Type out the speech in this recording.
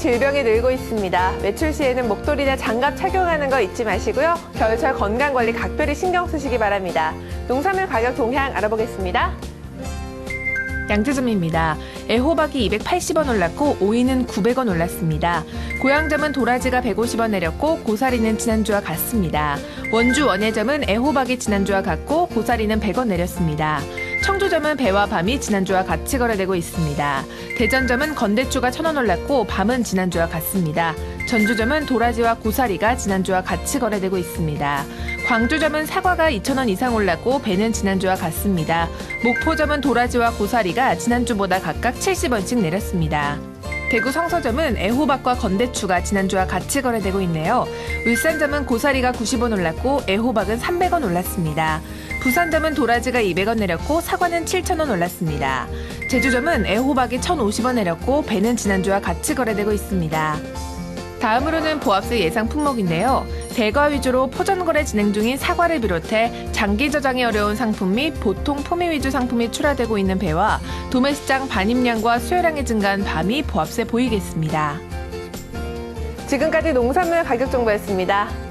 질병이 늘고 있습니다. 외출 시에는 목도리나 장갑 착용하는 거 잊지 마시고요. 겨울철 건강 관리 각별히 신경 쓰시기 바랍니다. 농산물 가격 동향 알아보겠습니다. 양조점입니다. 애호박이 280원 올랐고 오이는 900원 올랐습니다. 고향점은 도라지가 150원 내렸고 고사리는 지난주와 같습니다. 원주 원예점은 애호박이 지난주와 같고 고사리는 100원 내렸습니다. 청주점은 배와 밤이 지난주와 같이 거래되고 있습니다. 대전점은 건대추가 1000원 올랐고 밤은 지난주와 같습니다. 전주점은 도라지와 고사리가 지난주와 같이 거래되고 있습니다. 광주점은 사과가 2,000원 이상 올랐고 배는 지난주와 같습니다. 목포점은 도라지와 고사리가 지난주보다 각각 70원씩 내렸습니다. 대구 성서점은 애호박과 건대추가 지난주와 같이 거래되고 있네요. 울산점은 고사리가 90원 올랐고 애호박은 300원 올랐습니다. 부산점은 도라지가 200원 내렸고 사과는 7,000원 올랐습니다. 제주점은 애호박이 1,050원 내렸고 배는 지난주와 같이 거래되고 있습니다. 다음으로는 보합세 예상 품목인데요. 대과 위주로 포전 거래 진행 중인 사과를 비롯해 장기 저장이 어려운 상품 및 보통 포미 위주 상품이 출하되고 있는 배와 도매시장 반입량과 수요량이 증가한 밤이 보합세 보이겠습니다. 지금까지 농산물 가격 정보였습니다.